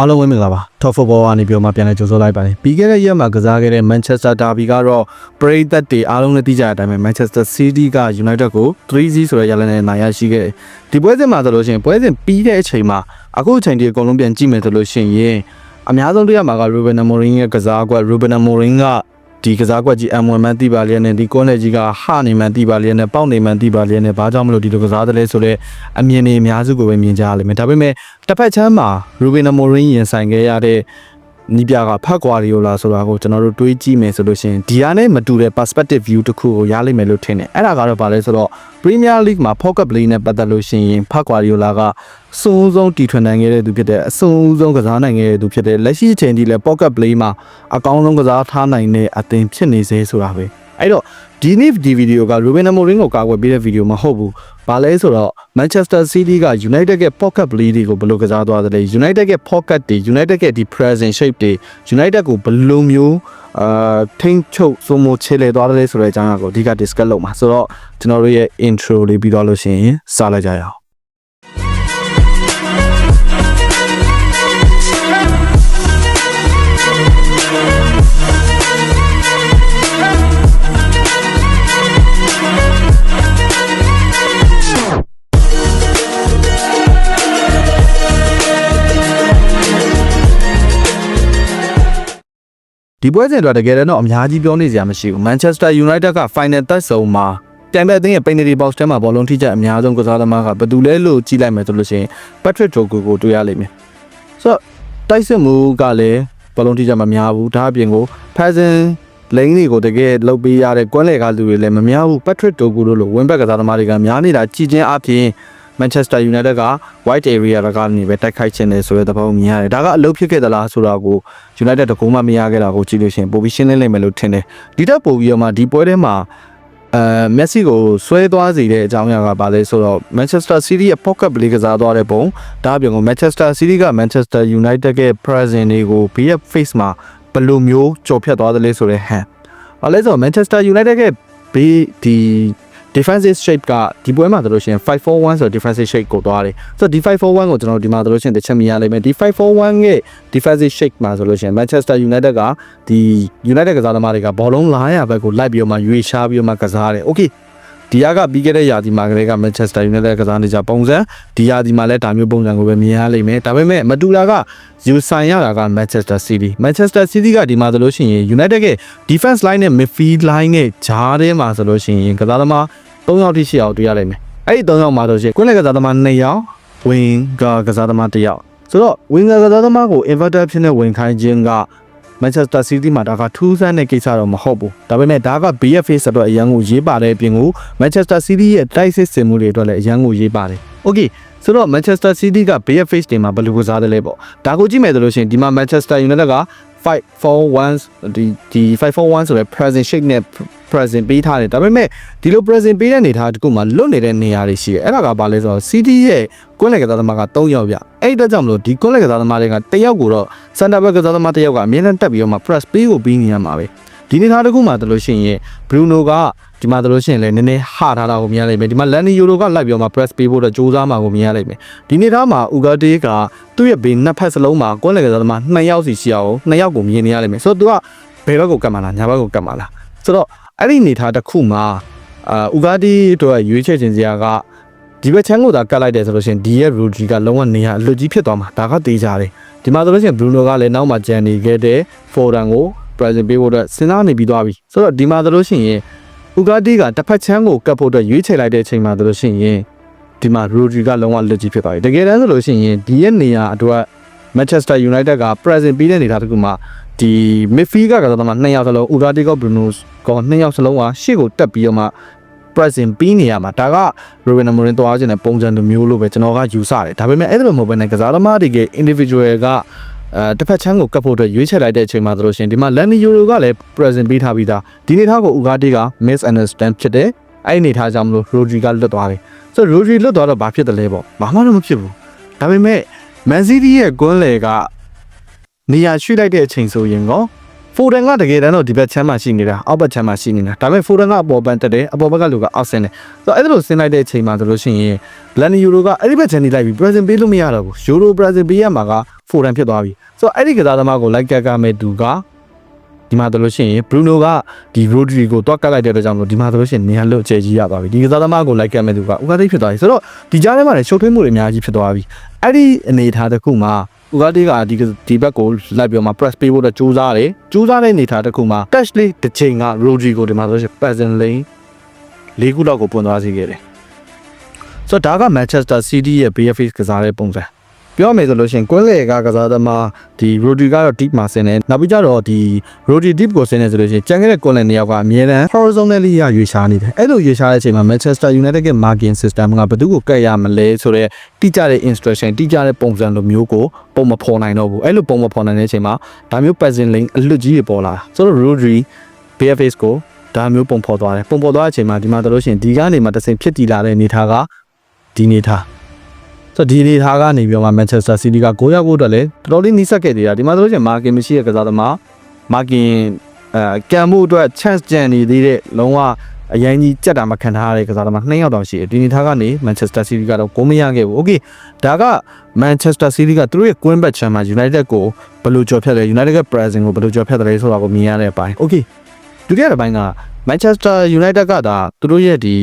အားလုံးဝင်းမင်္ဂလာပါ Top Football ကနေပြောမှပြန်လဲကြိုဆိုလိုက်ပါတယ်ပြီးခဲ့တဲ့ရက်မှာကစားခဲ့တဲ့ Manchester Derby ကတော့ပရိသတ်တွေအားလုံးလည်းသိကြတဲ့အတိုင်းပဲ Manchester City က United ကို3-0ဆိုတဲ့ရလဒ်နဲ့နိုင်ရရှိခဲ့တယ်ဒီပွဲစဉ်မှာဆိုလို့ရှိရင်ပွဲစဉ်ပြီးတဲ့အချိန်မှာအခုအချိန်ဒီအကုန်လုံးပြန်ကြည့်မယ်ဆိုလို့ရှိရင်အများဆုံးတွေ့ရမှာက Ruben Amorim ရဲ့ကစားကွက် Ruben Amorim က ဒီကစားကွက်ကြီး M1 မှန်တိပါလျက်နဲ့ဒီကောနယ်ကြီးကဟနေမှန်တိပါလျက်နဲ့ပေါက်နေမှန်တိပါလျက်နဲ့ဘာကြောင့်မလို့ဒီလိုကစားတယ်လဲဆိုတော့အမြင်တွေအများစုကိုပဲမြင်ကြရလိမ့်မယ်ဒါပေမဲ့တစ်ဖက်ချမ်းမှာ Ruben Amorim ရင်ဆိုင်ခဲ့ရတဲ့ နီးပြကဖတ်ကွာရီယိုလာဆိုတာကိုကျွန်တော်တို့တွေးကြည့်မယ်ဆိုလို့ရှိရင်ဒီဟာနဲ့မတူတဲ့ perspective view တစ်ခုကိုရလိမ့်မယ်လို့ထင်တယ်အဲ့ဒါကတော့ဘာလဲဆိုတော့ Premier League မှာ pocket play နဲ့ပတ်သက်လို့ရှိရင်ဖတ်ကွာရီယိုလာကစိုးဆုံးတီထွင်နိုင်ခဲ့တဲ့သူဖြစ်တဲ့အဆုံးဆုံးကစားနိုင်ခဲ့တဲ့သူဖြစ်တဲ့လက်ရှိအချိန်ထိလည်း pocket play မှာအကောင်းဆုံးကစားထားနိုင်တဲ့အသင်းဖြစ်နေစေဆိုတာပဲအဲ့တော့ဒီနေ့ဒီဗီဒီယိုက Ruben Amorim ကိုကာကွယ်ပေးတဲ့ဗီဒီယိုမဟုတ်ဘူး။ ဘာလဲဆိုတော့ Manchester City က United ရဲ့ pocket play တွေကိုဘယ်လိုကစားသွားသလဲ United ရဲ့ pocket တွေ United ရဲ့ဒီ present shape တွေ United ကိုဘယ်လိုမျိုးအာထိန်းချုပ်စိုးမိုးချေလေသွားတယ်ဆိုတဲ့အကြောင်းအရာကိုအဓိက discuss လုပ်မှာဆိုတော့ကျွန်တော်တို့ရဲ့ intro လေးပြီးတော့လို့ရှိရင်စလိုက်ကြရအောင် ဒီပွဲစဉ်အတွက်တကယ်တော့အများကြီးပြောနေစရာမရှိဘူး Manchester United က final သက်ဆုံးမှာတိုင်ပဲအသင်းရဲ့ penalty box ထဲမှာဘောလုံးထိချက်အများဆုံးကစားသမားကဘယ်သူလဲလို့ကြည့်လိုက်မယ်ဆိုလို့ရှိရင် Patrick Dogu ကိုတွေ့ရလိမ့်မယ်ဆိုတော့တိုက်စစ်မှုကလည်းဘောလုံးထိချက်မများဘူးဒါအပြင်ကို Pazin လိန်တွေကိုတကယ်လုတ်ပေးရတဲ့ကွမ်းလေကလူတွေလည်းမများဘူး Patrick Dogu တို့လို wing back ကစားသမားတွေကများနေတာကြည်ချင်းအပြင် Manchester United က white area ဘက်ကနေပဲတိုက်ခိုက်ခြင်းလေဆိုတဲ့သဘောမြင်ရတယ်။ဒါကအလုပ်ဖြစ်ခဲ့သလားဆိုတာကို United တကူမှမရခဲ့တာကိုကြည့်လို့ရှိရင်ပိုပြီးရှင်းလင်းလိမ့်မယ်လို့ထင်တယ်။ဒီတက်ပို့ပြီးတော့မှဒီပွဲထဲမှာအဲမက်ဆီကိုဆွဲသွားစေတဲ့အကြောင်းအရာကဘာလဲဆိုတော့ Manchester City ရဲ့ pocket play ကစားသွားတဲ့ပုံဒါအပြင်ကို Manchester City က Manchester United ရဲ့ present တွေကို BF face မှာဘယ်လိုမျိုးကြော်ဖြတ်သွားသလဲဆိုတဲ့ဟန်။ဘာလဲဆိုတော့ Manchester United ရဲ့ဘေးဒီ defensive shape ကဒီပွဲမှာဆိုလို့ရှိရင်541ဆိုတော့ defensive shape ကိုသွားတယ်ဆိုတော့ဒီ541ကိုကျွန်တော်ဒီမှာဆိုလို့ရှိရင်တစ်ချက်မြင်ရလိမ့်မယ်ဒီ541ရဲ့ defensive shape မှာဆိုလို့ရှိရင် Manchester United ကဒီ United ကစားသမားတွေကဘောလုံး900ဘက်ကိုလိုက်ပြီးတော့မှရွေးရှားပြီးတော့မှကစားတယ် okay ဒီကကပြီးခဲ့တဲ့ရာသီမှာကလေးက Manchester United ကစားနေကြပုံစံဒီရာသီမှာလည်းဒါမျိုးပုံစံကိုပဲမြင်ရလိမ့်မယ်ဒါပေမဲ့မတူတာကယူဆိုင်ရတာက Manchester City Manchester City ကဒီမှာဆိုလို့ရှိရင် United ရဲ့ defense line နဲ့ midfield line နဲ့ဂျားထဲမှာဆိုလို့ရှိရင်ကစားသမား3ယောက်ထိ8ယောက်တွေ့ရလိမ့်မယ်အဲ့ဒီ3ယောက်မှာဆိုရှင်ကွင်းလက်ကစားသမား2ယောက် wing ကကစားသမား1ယောက်ဆိုတော့ wing ကကစားသမားကို inverter ဖြစ်နေဝင်ခိုင်းခြင်းက Manchester City မှာဒါကထူးဆန်းတဲ့ကိစ္စတော့မဟုတ်ဘူးဒါပေမဲ့ဒါက BFA ဆိုတော့အရန်ကိုရေးပါတဲ့အပြင်ကို Manchester City ရဲ့တိုက်စစ်စင်မှုတွေအတွက်လည်းအရန်ကိုရေးပါတယ် Okay ဆိုတော့ Manchester City က BFA တွေမှာဘယ်လိုကစားတယ်လဲပေါ့ဒါကိုကြည့်မယ်ဆိုလို့ရှိရင်ဒီမှာ Manchester United က541ဒီဒီ541ဆိုတဲ့ present shape နဲ့ present ပေးထားတယ်ဒါပေမဲ့ဒီလို present ပေးတဲ့နေထားတခုမှလွတ်နေတဲ့နေရာတွေရှိတယ်အဲ့ဒါကဘာလဲဆိုတော့ CD ရဲ့ကွင်းလက်ကစားသမားက3ယောက်ပြအဲ့ဒါကြောင့်မလို့ဒီကွင်းလက်ကစားသမားတွေက1ယောက်ကိုတော့ center back ကစားသမား1ယောက်ကအမြဲတမ်းတက်ပြီးတော့မှ press ပေးကိုပြီးနေရမှာပဲဒီနေသားတစ်ခုမှတလို့ရှိရင် Bruno ကဒီမှာတလို့ရှိရင်လည်းနည်းနည်းဟထားတာကိုမြင်ရလိမ့်မယ်ဒီမှာ Lani Euro ကလိုက်ပြီးတော့မှ press ပေးဖို့တော့စူးစမ်းမှာကိုမြင်ရလိမ့်မယ်ဒီနေသားမှာ Ugarte ကသူ့ရဲ့ဘေးနှစ်ဖက်စလုံးမှာကွင်းလက်ကစားသမား2ယောက်စီရှိအောင်2ယောက်ကိုမြင်နေရလိမ့်မယ်ဆိုတော့ तू ကဘယ်ဘက်ကိုကတ်မှာလားညာဘက်ကိုကတ်မှာလားဆိုတော့ အဲ့ဒီနေသားတစ်ခုမှာအာဥကာဒီတို့ရွေးချယ်ခြင်းစရာကဒီဘက်ချမ်းကိုသာကတ်လိုက်တယ်ဆိုလို့ရှိရင်ဒီရဲ့ Rodri ကလုံးဝနေရအလွတ်ကြီးဖြစ်သွားမှာဒါကတေးကြတယ်ဒီမှာဆိုလို့ရှိရင် Bruno ကလည်းနောက်မှကြံနေခဲ့တဲ့ Foden ကို present ပေးဖို့အတွက်စဉ်းစားနေပြီးသွားပြီဆိုတော့ဒီမှာဆိုလို့ရှိရင်ဥကာဒီကတစ်ဖက်ချမ်းကိုကတ်ဖို့အတွက်ရွေးချယ်လိုက်တဲ့အချိန်မှာဆိုလို့ရှိရင်ဒီမှာ Rodri ကလုံးဝလွတ်ကြီးဖြစ်သွားပြီတကယ်တမ်းဆိုလို့ရှိရင်ဒီရဲ့နေရာအတွက် Manchester United က present ပေးတဲ့နေတာတခုမှာ ဒီ midfield ကကစားသမား2ယောက်စလုံး Ugarte က Bruno က2ယောက်စလုံးကရှေ့ကိုတက်ပြီးတော့မှ present ပြီးနေရမှာဒါက Ruben Amorim သွားခြင်းတဲ့ပုံစံလိုမျိုးလို့ပဲကျွန်တော်ကယူဆတယ်ဒါပေမဲ့အဲ့ဒါလိုမဟုတ်ဘဲနဲ့ကစားသမားတွေက individual ကအဲတစ်ဖက်ချမ်းကိုကတ်ဖို့အတွက်ရွေးချယ်လိုက်တဲ့အချိန်မှာဆိုလို့ရှိရင်ဒီမှာ Lani Euro ကလည်း present ပေးထားပြီးသားဒီနေသားကို Ugarte က misunderstand ဖြစ်တယ်အဲ့ဒီနေသားကြောင့်မလို့ Rodri ကလွတ်သွားတယ်ဆိုတော့ Rodri လွတ်သွားတော့ဘာဖြစ်တယ်လဲပေါ့ဘာမှတော့မဖြစ်ဘူးဒါပေမဲ့ Man City ရဲ့ကွန်းလေက နေရာရွှေ့လိုက်တဲ့အချိန်ဆိုရင်ကော Foden ကတကယ်တမ်းတော့ဒီဘက်ချမ်းမှာရှိနေတာအောက်ဘက်ချမ်းမှာရှိနေတာဒါပေမဲ့ Foden ကအပေါ်ပန်းတက်တယ်အပေါ်ဘက်ကလူကအောက်ဆင်းတယ်ဆိုတော့အဲ့ဒါလိုဆင်းလိုက်တဲ့အချိန်မှာဆိုလို့ရှိရင် Blanny Euro ကအဲ့ဒီဘက်ချမ်းနေလိုက်ပြီး present ပေးလို့မရတော့ဘူး Euro present ပေးရမှာက Foden ဖြစ်သွားပြီဆိုတော့အဲ့ဒီကစားသမားကိုလိုက်ကက်ကမဲ့သူကဒီမှာဆိုလို့ရှိရင် Bruno ကဒီ Rodri ကိုတွားကတ်လိုက်တဲ့အတွက်ကြောင့်မလို့ဒီမှာဆိုလို့ရှိရင်နေရာလွတ်အခြေကြီးရသွားပြီဒီကစားသမားကိုလိုက်ကက်မဲ့သူကဥကာတိဖြစ်သွားပြီဆိုတော့ဒီကြားထဲမှာလည်းရှုပ်ထွေးမှုတွေအများကြီးဖြစ်သွားပြီအဲ့ဒီအနေအထားတစ်ခုမှာ ဥကာတီကဒီဒီဘက်ကိုလိုက်ပြီးတော့မှ press ပေးဖို့တော့ကြိုးစားတယ်ကြိုးစားတဲ့အနေထားတစ်ခုမှာ touch လေးတစ်ချိန်က Rodrigo ဒီမှာဆိုရှင် Peasant Lane ၄ခုလောက်ကိုပွင့်သွားစေခဲ့တယ်ဆိုတော့ဒါက Manchester City ရဲ့ BFA ကစားတဲ့ပုံစံ ပြောမယ်ဆိုလို့ရှိရင်ကွင်းလေကကစားသမားဒီ Rodri ကတော့ deep မှာဆင်းတယ်နောက်ပြီးကြတော့ဒီ Rodri deep ကိုဆင်းနေဆိုလို့ရှိရင်ကြံခဲ့တဲ့ကွင်းလေနှစ်ယောက်ကအမြဲတမ်း horizontally ရရွေရှားနေတယ်အဲ့လိုရွေရှားတဲ့အချိန်မှာ Manchester United ရဲ့ marking system ကဘယ်သူကိုကတ်ရမလဲဆိုတော့တိကျတဲ့ instruction တိကျတဲ့ပုံစံလိုမျိုးကိုပုံမဖော်နိုင်တော့ဘူးအဲ့လိုပုံမဖော်နိုင်တဲ့အချိန်မှာဒါမျိုး passing lane အလွတ်ကြီးတွေပေါ်လာဆိုတော့ Rodri BFA ကိုဒါမျိုးပုံဖော်သွားတယ်ပုံဖော်သွားတဲ့အချိန်မှာဒီမှာတို့လို့ရှိရင်ဒီကနေမှတစ်စိမ်ဖြစ်တည်လာတဲ့အနေထားကဒီအနေထား ဆိုတော့ဒီအနေထားကနေပြီးတော့မှ Manchester City က9ရောက်ဖို့အတွက်လည်းတော်တော်လေးနီးစပ်ခဲ့သေးတာဒီမှာတို့လို့ရှိရင် marking မရှိတဲ့ကစားသမား marking အဲကံမှုအတွက် chance ကြံနေသေးတဲ့လုံးဝအရင်ကြီးကြက်တာမခံထားရတဲ့ကစားသမား2ယောက်တောင်ရှိတယ်ဒီအနေထားကနေ Manchester City ကတော့ကိုမရခဲ့ဘူး Okay ဒါက Manchester City ကသူတို့ရဲ့ Queen Bet ချမ်းမှာ United ကိုဘယ်လိုကြော်ဖြတ်လဲ United က Pressing ကိုဘယ်လိုကြော်ဖြတ်တယ်လဲဆိုတာကိုမြင်ရတဲ့အပိုင်း Okay ဒုတိယတစ်ပိုင်းက Manchester United ကဒါသူတို့ရဲ့ဒီ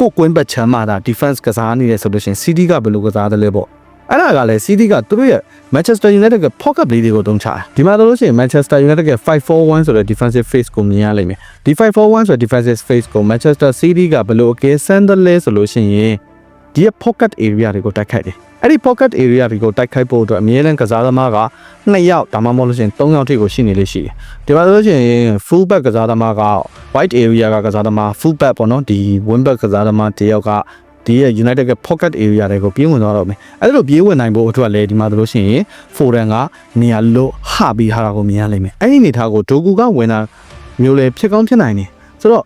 ကိုကွင်းဘက်ချမ်းမှာဒါ defense ကစားနေတယ်ဆိုလို့ရှိရင် City ကဘယ်လိုကစားတယ်လဲပေါ့အဲ့ဒါကလည်း City ကသူတို့ရဲ့ Manchester United က pocket play တွေကိုတုံးချတာဒီမှာလို့ရှိရင် Manchester United က541ဆိုတဲ့ defensive face ကိုမြင်ရလိမ့်မယ်ဒီ541ဆိုတဲ့ defensive face ကို Manchester City ကဘယ်လိုအကဲဆန်းတယ်လဲဆိုလို့ရှိရင်ဒီရဲ့ pocket area တွေကိုတိုက်ခိုက်တယ် အဲ့ဒီ pocket area တွေကိုတိုက်ခိုက်ဖို့အတွက်အမြဲတမ်းကစားသမားက2ယောက်ဒါမှမဟုတ်လို့ရှိရင်3ယောက်ထိကိုရှိနေလိမ့်ရှိတယ်ဒီမှာလို့ရှိရင် full back ကစားသမားက white area ကကစားသမား full back ပေါ့နော်ဒီ wing back ကစားသမားတယောက်ကဒီရဲ့ United က pocket area တွေကိုပြေးဝင်သွားတော့မယ်အဲ့လိုပြေးဝင်နိုင်ဖို့အတွက်လည်းဒီမှာတို့လို့ရှိရင် Foden ကနေရာလို့ဟပြီးထားတာကိုမြင်ရလိမ့်မယ်အဲ့ဒီအနေထားကိုဒိုကူကဝင်တာမျိုးလေဖြစ်ကောင်းဖြစ်နိုင်တယ်ဆိုတော့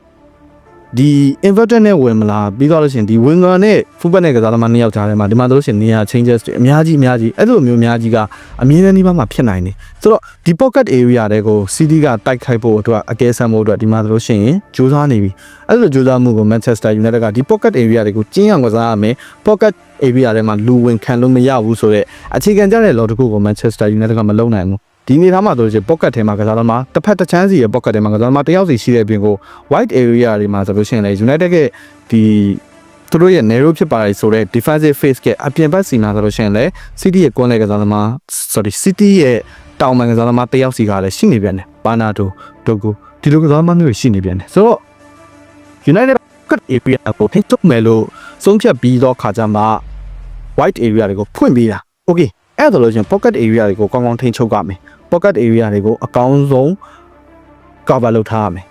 ဒီ inverter နဲ့ဝင်မလားပြီးတော့လို့ရှိရင်ဒီ winger နဲ့ fullback နဲ့ကစားသမားနှစ်ယောက်ကြားထဲမှာဒီမှာတို့လို့ရှိရင်နေရာ changes တွေအများကြီးအများကြီးအဲ့လိုမျိုးအများကြီးကအမြင်နဲ့ဒီမှာမှဖြစ်နိုင်တယ်ဆိုတော့ဒီ pocket area တွေကို CD ကတိုက်ခိုက်ဖို့အတွက်အကဲဆမ်းဖို့အတွက်ဒီမှာတို့လို့ရှိရင်ကြိုးစားနေပြီအဲ့လိုကြိုးစားမှုကို Manchester United ကဒီ pocket area တွေကိုကျင်းအောင်ကစားရမယ် pocket area ထဲမှာလူဝင်ခံလို့မရဘူးဆိုတော့အခြေခံကြတဲ့လော်တခုကို Manchester United ကမလုံနိုင်ဘူး ဒီနေ့သားမှာဆိုရင် pocket ထဲမှာကစားသမားတစ်ဖက်တစ်ချမ်းစီရဲ့ pocket ထဲမှာကစားသမားတစ်ယောက်စီရှိတဲ့အပြင်ကို white area တွေမှာဆိုလို့ရှိရင်လေ United ကဒီသူတို့ရဲ့ narrow ဖြစ်ပါတယ်ဆိုတော့ defensive face ကအပြင်ဘက်စီမှာဆိုလို့ရှိရင်လေ City ရဲ့ corner ကစားသမား sorry City ရဲ့တောင်ပန်ကစားသမားတစ်ယောက်စီကလည်းရှိနေပြန်တယ်ဘာနာတိုဒိုကိုဒီလိုကစားသမားမျိုးတွေရှိနေပြန်တယ်ဆိုတော့ United pocket area ကိုထိထုတ်မယ်လို့ဆုံးဖြတ်ပြီးတော့ခါကြမှာ white area တွေကိုဖွင့်ပေးတာ okay အဲ့ဒါလို့ရှင် pocket area တွေကိုကောင်းကောင်းထိန်းချုပ်ရမယ် pocket area တွေကိုအကောင်းဆုံး cover လုပ်ထားရမယ်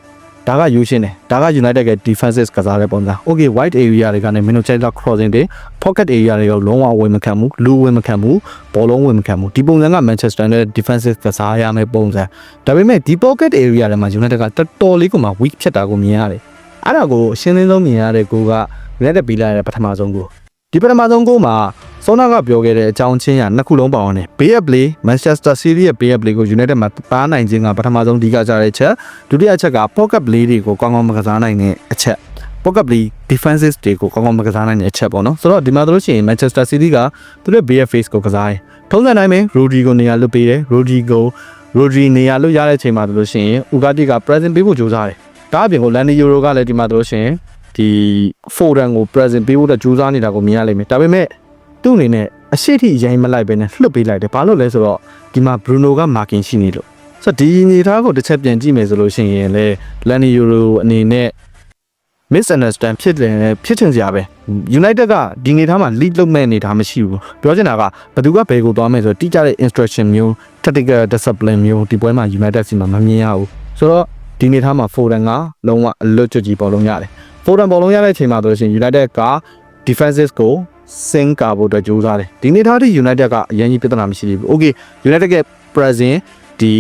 ဒါကယူရှင်းတယ်ဒါက United ရဲ့ defensive ကစားတဲ့ပုံစံ okay white area တွေကနေ minute check crossing တွေ pocket area တွေကိုလုံးဝဝင်မခံဘူးလူဝင်မခံဘူးဘောလုံးဝင်မခံဘူးဒီပုံစံက Manchester နဲ့ defensive ကစားရမယ့်ပုံစံဒါပေမဲ့ဒီ pocket area တွေမှာ United ကတော်တော်လေးကိုမှ weak ဖြစ်တာကိုမြင်ရတယ်အဲ့ဒါကိုအရှင်းလင်းဆုံးမြင်ရတဲ့ကိုက United ပြီးလာတဲ့ပထမဆုံးကို ဒီပထမဆုံးကိုမှာစောနာကပြောခဲ့တဲ့အကြောင်းချင်းရနှစ်ခုလုံးပါအောင်တယ်ဘေးအပလီမန်ချက်စတာစီးရီးရဲ့ဘေးအပလီကို United မှာပါနိုင်ခြင်းကပထမဆုံးဒီကကြတဲ့ချက်ဒုတိယချက်က pocket play တွေကိုကောင်းကောင်းမကစားနိုင်တဲ့အချက် pocket play defenses တွေကိုကောင်းကောင်းမကစားနိုင်တဲ့အချက်ပေါ့နော်ဆိုတော့ဒီမှာတို့ရှိရင် Manchester City ကသူတို့ BF face ကိုကစားတယ်ထုံးစံတိုင်းပဲ Rodrigo နေရာလွတ်ပေးတယ် Rodrigo Rodri နေရာလွတ်ရတဲ့အချိန်မှာတို့ရှိရင် Ugati က present ပေးဖို့ကြိုးစားတယ်ဒါအပြင်ကို Landi Euro ကလည်းဒီမှာတို့ရှိရင် ဒီ Foden ကို present ပေးဖို့တော့ကြိုးစားနေတာကိုမြင်ရလိမ့်မယ်ဒါပေမဲ့သူ့အနေနဲ့အရှိထိရိုင်းမလိုက်ပဲနဲ့လှုပ်ပေးလိုက်တယ်ဘာလို့လဲဆိုတော့ဒီမှာ Bruno က marking ရှိနေလို့ဆိုတော့ဒီအနေထားကိုတစ်ချက်ပြန်ကြည့်မယ်ဆိုလို့ရှိရင်လေ Landi Euro အနေနဲ့ misunderstand ဖြစ်တယ်ဖြစ်ချင်စရာပဲ United ကဒီနေသားမှာ lead လုပ်မဲ့အနေထားမရှိဘူးပြောချင်တာကဘယ်သူကဘယ်ကိုသွားမယ်ဆိုတော့တိကျတဲ့ instruction မျိုး tactical discipline မျိုးဒီပွဲမှာ United စီမှာမမြင်ရဘူးဆိုတော့ဒီနေသားမှာ Foden ကလုံးဝအလွတ်ကျွတ်ကြီးပေါ်လုံးရတယ် Foden ပေါ်လုံးရတဲ့အချိန်မှာဆိုလို့ရှိရင် United က defenses ကိုစင်ကာဖို့အတွက်ကြိုးစားတယ်ဒီနေ့ထားတဲ့ United ကအရင်ကြီးပြဿနာမရှိသေးဘူး Okay United က present ဒီ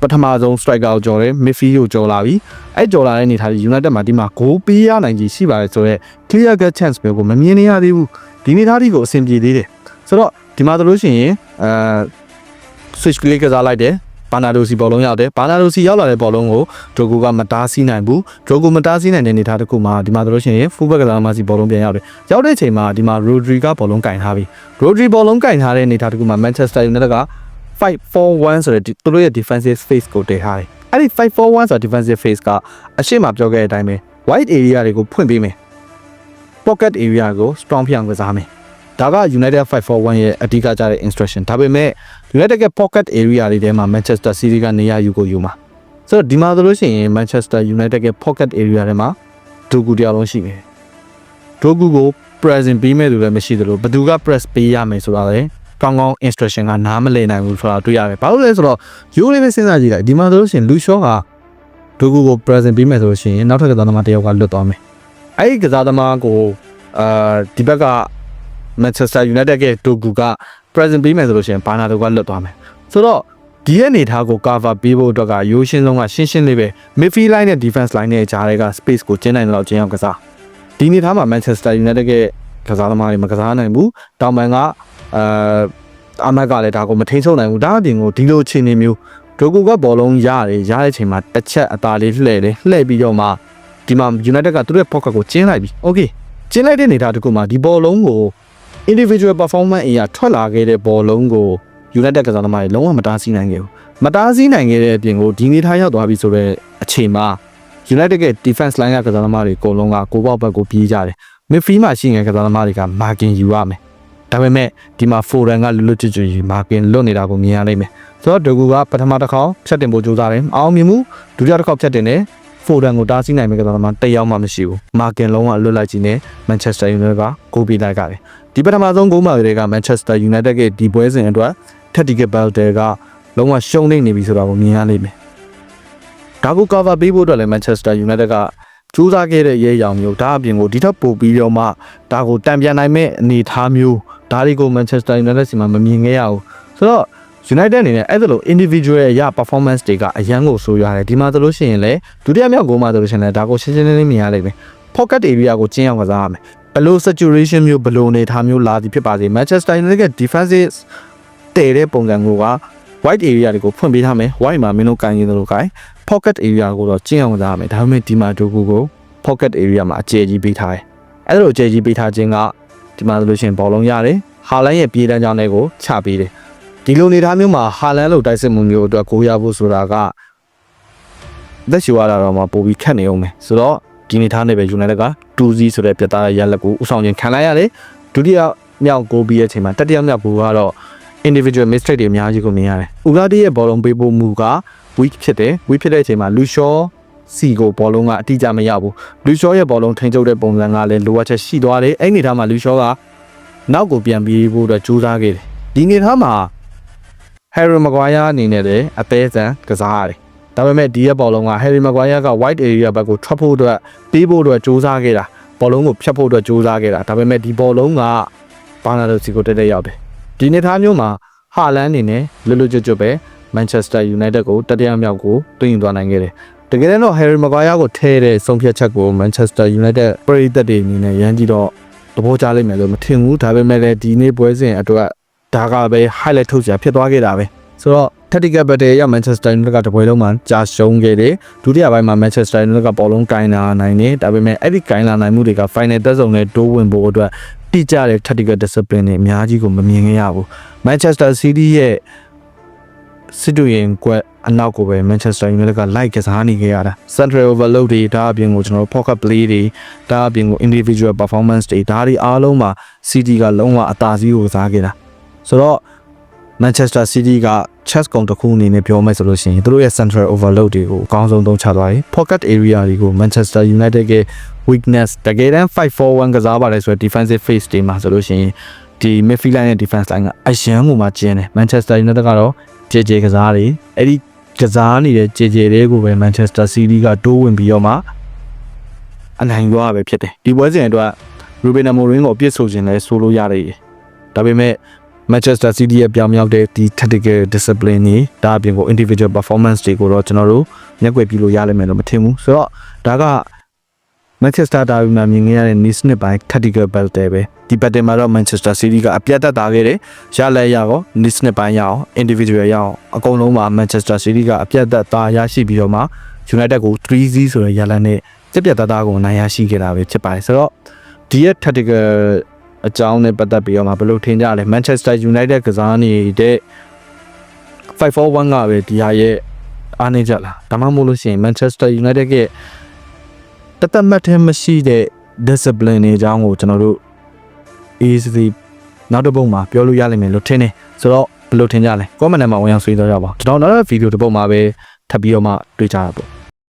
ပထမဆုံး striker ကိုကြော်တယ် midfield ကိုကြော်လာပြီအဲ့ကြော်လာတဲ့အနေထားကြီး United မှာဒီမှာဂိုးပေးရနိုင်ကြီးရှိပါတယ်ဆိုတော့ clear cut chance မျိုးကိုမမြင်နေရသေးဘူးဒီနေ့ထားဒီကိုအဆင်ပြေသေးတယ်ဆိုတော့ဒီမှာဆိုလို့ရှိရင်အဲ switch play ကစားလိုက်တယ် ဘာနာဒိုစီဘောလုံးရောက်တယ်ဘာနာဒိုစီရောက်လာတဲ့ဘောလုံးကိုဒရိုဂိုကမတားဆီးနိုင်ဘူးဒရိုဂိုမတားဆီးနိုင်တဲ့အနေအထားတစ်ခုမှာဒီမှာတို့ရှင်ဖူဘက်ကစားသမားစီဘောလုံးပြန်ရောက်တယ်ရောက်တဲ့အချိန်မှာဒီမှာရိုဒရီကဘောလုံးကင်ထားပြီရိုဒရီဘောလုံးကင်ထားတဲ့အနေအထားတစ်ခုမှာမန်ချက်စတာယူနိုက်တက်က5-4-1ဆိုတဲ့သူတို့ရဲ့ defensive space ကိုတည်ထားတယ်အဲ့ဒီ5-4-1ဆိုတဲ့ defensive face ကအရှိမပြောခဲ့တဲ့အတိုင်းပဲ wide area တွေကိုဖွင့်ပေးမယ် pocket area ကို strong ဖြစ်အောင်ကစားမယ် ဒါက United 541ရဲ့အဓိကကြတဲ့ instruction ဒါပေမဲ့ United ရဲ့ pocket area တွေထဲမှာ Manchester City ကနေရာယူကိုယူမှာဆိုတော့ဒီမှာဆိုလို့ရှိရင် Manchester United ရဲ့ pocket area ထဲမှာဒိုကူတယောက်လုံးရှိမယ်ဒိုကူကို present ပေးမဲ့သူလည်းမရှိသလိုဘယ်သူက press ပေးရမယ်ဆိုတာလည်းကောင်းကောင်း instruction ကနားမလည်နိုင်ဘူးဆိုတာတွေ့ရတယ်ဘာလို့လဲဆိုတော့ရိုးလေးပဲစဉ်းစားကြည့်လိုက်ဒီမှာဆိုလို့ရှိရင်လူရှော့ကဒိုကူကို present ပေးမယ်ဆိုလို့ရှိရင်နောက်ထပ်ကစားသမားတစ်ယောက်ကလွတ်သွားမယ်အဲ့ဒီကစားသမားကိုအာဒီဘက်က Manchester United ရဲ့ဒိုကူက present ပေးမယ်ဆိုလို့ရှိရင်ဘာနာဒိုကလွတ်သွားမယ်ဆိုတော့ဒီရဲ့အနေထားကို cover ပေးဖို့အတွက်ကရိုးရှင်းဆုံးကရှင်းရှင်းလေးပဲ midfield line နဲ့ defense line နဲ့ကြားတွေက space ကိုကျင်းနိုင်တော့ကျင်းအောင်ကစားဒီအနေထားမှာ Manchester United ရဲ့ကစားသမားတွေမကစားနိုင်ဘူးတောင်ပန်ကအာအမတ်ကလည်းဒါကိုမထိန်ချုပ်နိုင်ဘူးဒါအပြင်ကိုဒီလိုအခြေအနေမျိုးဒိုကူကဘောလုံးရတယ်ရတဲ့အချိန်မှာတစ်ချက်အသာလေးလှည့်တယ်လှည့်ပြီးတော့မှဒီမှာ United ကသူတို့ရဲ့ pocket ကိုကျင်းလိုက်ပြီ okay ကျင်းလိုက်တဲ့အနေထားတခုမှာဒီဘောလုံးကို individual performance အရာထွက်လာခဲ့တဲ့ဘောလုံးကို United ကစားသမားတွေလုံးဝမတားဆီးနိုင်ခဲ့ဘူးမတားဆီးနိုင်ခဲ့တဲ့အပြင်ကိုဒီနေထားရောက်သွားပြီဆိုတော့အချိန်မှာ United ရဲ့ defense line ကကစားသမားတွေအကုန်လုံးကကိုပေါက်ဘက်ကိုပြေးကြတယ် midfield မှာရှိနေတဲ့ကစားသမားတွေက marking ယူရမယ်ဒါပေမဲ့ဒီမှာ foreign ကလွတ်လွတ်ကျွတ်ကျွတ်ယူ marking လွတ်နေတာကိုမြင်ရလိမ့်မယ်ဆိုတော့ဒကူကပထမတစ်ခေါက်ဖြတ်တင်ဖို့ကြိုးစားတယ်မအောင်မြင်ဘူးဒုတိယတစ်ခေါက်ဖြတ်တင်တယ် foreign ကိုတားဆီးနိုင်မယ့်ကစားသမားတစ်ယောက်မှမရှိဘူး marking လုံးဝလွတ်လိုက်ခြင်းနဲ့ Manchester United ကဂိုးပေးလိုက်ကြတယ် ဒီပထမဆုံးဂိုးမှာတွေက Manchester United ရဲ့ဒီပွဲစဉ်အတွက် Tactical Balder ကလုံးဝရှုံးနေနေပြီဆိုတာကိုမြင်ရလိမ့်မယ်ဒါကို cover ပေးဖို့အတွက်လည်း Manchester United ကကြိုးစားခဲ့တဲ့ရဲရောင်မျိုးဒါအပြင်ကိုဒီထက်ပိုပြီးတော့မှဒါကိုတံပြန်နိုင်မဲ့အနေအထားမျိုးဒါတွေကို Manchester United စီမှာမမြင်ခဲ့ရဘူးဆိုတော့ United အနေနဲ့အဲ့ဒါလို individual ရဲ့ရ performance တွေကအရန်ကိုဆိုရတယ်ဒီမှာဆိုလို့ရှိရင်လေဒုတိယမြောက်ဂိုးမှာဆိုလို့ရှိရင်လည်းဒါကိုရှင်းရှင်းလင်းလင်းမြင်ရလိမ့်မယ် pocket area ကိုကျင်းအောင်ကစားရမယ် ဘလို့ saturation မျိုးဘလို့အနေထားမျိုးလာသည်ဖြစ်ပါစေ Manchester United ရဲ့ defensive တည်တဲ့ပုံစံကိုက white area တွေကိုဖွင့်ပေးထားမယ် white မှာမင်းတို့ကန်ရင်တို့ကိုင် pocket area ကိုတော့ကျင်းအောင်ကစားရမယ်ဒါပေမဲ့ဒီမှာဒိုကူကို pocket area မှာအခြေကြီးပေးထားတယ်အဲ့ဒါလိုအခြေကြီးပေးထားခြင်းကဒီမှာဆိုလို့ရှိရင်ဘောလုံးရတယ်ဟာလန်ရဲ့ပြေးတန်းကြောင်းတွေကိုချပေးတယ်ဒီလိုနေသားမျိုးမှာဟာလန်လို့တိုက်စစ်မှုမျိုးအတွက်ကိုရဖို့ဆိုတာကသက်ရှိရတာတော့မှပိုပြီးခက်နေအောင်မယ်ဆိုတော့ ဒီနေသားနဲ့ပဲ United က 2-0 ဆိုတဲ့ပြတ်သားတဲ့ရလက်ကိုဥဆောင်ခြင်းခံလိုက်ရတယ်ဒုတိယမြောက်ဂိုးပြီးရဲ့အချိန်မှာတတိယမြောက်ဂိုးကတော့ individual mistake တွေအများကြီးကိုမြင်ရတယ်။ဥဂါဒီရဲ့ဘောလုံးပေးဖို့မူက weak ဖြစ်တယ်။ weak ဖြစ်တဲ့အချိန်မှာလူရှောစီကိုဘောလုံးကအတိအကျမရဘူး။လူရှောရဲ့ဘောလုံးထိန်းချုပ်တဲ့ပုံစံကလည်းလိုအပ်ချက်ရှိသွားတယ်။အဲ့ဒီထားမှာလူရှောကနောက်ကိုပြန်ပြေးဖို့အတွက်ကြိုးစားခဲ့တယ်။ဒီနေထားမှာ Harry Maguire အနေနဲ့လည်းအသေးစံကစားရတယ်။ ဒါပေမဲ့ဒီရဲ့ဘောလုံးက Harry Maguire က wide area ဘက်ကိုထွက်ဖို့အတွက်ပြေးဖို့အတွက်ကြိုးစားခဲ့တာ။ဘောလုံးကိုဖြတ်ဖို့အတွက်ကြိုးစားခဲ့တာ။ဒါပေမဲ့ဒီဘောလုံးကဘာနာဒိုစီကိုတက်တက်ရောက်တယ်။ဒီနေသားမျိုးမှာဟာလန်အနေနဲ့လွတ်လွတ်ကျွတ်ကျွတ်ပဲ Manchester United ကိုတတိယမြောက်ကိုတွင်ယူသွားနိုင်ခဲ့တယ်။တကယ်တော့ Harry Maguire ကိုထဲတဲ့ဆုံးဖြတ်ချက်ကို Manchester United ပရိသတ်တွေအနေနဲ့ရမ်းကြည့်တော့သဘောကျလိမ့်မယ်လို့မထင်ဘူး။ဒါပေမဲ့လည်းဒီနေ့ပွဲစဉ်အတွက်ဒါကပဲ highlight ထုတ်စရာဖြစ်သွားခဲ့တာပဲ။ ဆိုတော့ tactical battle ရ Manchester United ကတပွဲလုံးမှာကြာရှုံးခဲ့တယ်။ဒုတိယပိုင်းမှာ Manchester United ကဘောလုံးကင်လာနိုင်တယ်။ဒါပေမဲ့အဲ့ဒီကင်လာနိုင်မှုတွေက final သက်ဆုံးနဲ့တိုးဝင်ဖို့အတွက်တိကျတဲ့ tactical discipline တွေအများကြီးကိုမမြင်ခဲ့ရဘူး။ Manchester City ရဲ့စစ်တူရင်ကွက်အနောက်ကိုပဲ Manchester United က like ကစားနေခဲ့ရတာ Central Overload တွေဒါအပြင်ကိုကျွန်တော်တို့ pocket play တွေဒါအပြင်ကို individual performance တွေဒါတွေအားလုံးမှာ City ကလုံးဝအသာစီးကိုကစားခဲ့တာဆိုတော့ Manchester City က chess ကုံတစ်ခုအနေနဲ့ပြောမယ်ဆိုလို့ရှိရင်သူတို့ရဲ့ central overload တွေကိုအကောင်းဆုံးသုံးချသွားတယ် pocket area တွေကို Manchester United ရဲ့ weakness တကယ်တမ်း5-4-1ကစားပါတယ်ဆိုတော့ defensive phase တွေမှာဆိုလို့ရှိရင်ဒီ midfield line နဲ့ defense line ကအရန်ကိုမှကျင်းတယ် Manchester United ကတော့ကြေကြေကစားတယ်အဲ့ဒီကစားနေတဲ့ကြေကြေတွေကိုပဲ Manchester City ကတိုးဝင်ပြီးတော့မှအနိုင်ရွာပဲဖြစ်တယ်ဒီပွဲစဉ်အတွက် Ruben Amorim ကိုအပြစ်ဆိုခြင်းလဲဆိုလို့ရတယ်ဒါပေမဲ့ Manchester City ရဲ့ပြောင်းမြောက်တဲ့ဒီ tactical discipline တွေဒါအပြင်ကို individual performance တွေကိုတော့ကျွန်တော်တို့မျက်ကွယ်ပြုလို့ရလိမ့်မယ်လို့မထင်ဘူးဆိုတော့ဒါက Manchester Derby မှာမြင်ခဲ့ရတဲ့ Nice နှစ်ပိုင်း tactical battle ပဲဒီ battle မှာတော့ Manchester City ကအပြတ်သက်သားခဲ့တယ်ရလဲရအောင် Nice နှစ်ပိုင်းရအောင် individual ရအောင်အကုန်လုံးမှာ Manchester City ကအပြတ်သက်သားရရှိပြီးတော့မှ United ကို3-0ဆိုတဲ့ရလနဲ့ပြက်ပြက်သားသားကိုနိုင်ရရှိခဲ့တာပဲဖြစ်ပါတယ်ဆိုတော့ဒီရဲ့ tactical အကြောင်းနဲ့ပတ်သက်ပြီးတော့မှဘယ်လိုထင်ကြလဲ Manchester United ကစားနေတဲ့541ကပဲဒီဟာရဲ့အားနေကြလားဒါမှမဟုတ်လို့ရှိရင် Manchester United ရဲ့တသက်မှတ်တဲ့မရှိတဲ့ discipline တွေအကြောင်းကိုကျွန်တော်တို့ easily နောက်တစ်ပုတ်မှာပြောလို့ရလိမ့်မယ်လို့ထင်တယ်ဆိုတော့ဘယ်လိုထင်ကြလဲ comment ထဲမှာဝင်အောင်ဆွေးနွေးကြပါကျွန်တော်နောက်တဲ့ video တစ်ပုတ်မှာပဲထပ်ပြီးတော့မှတွေ့ကြတာပေါ့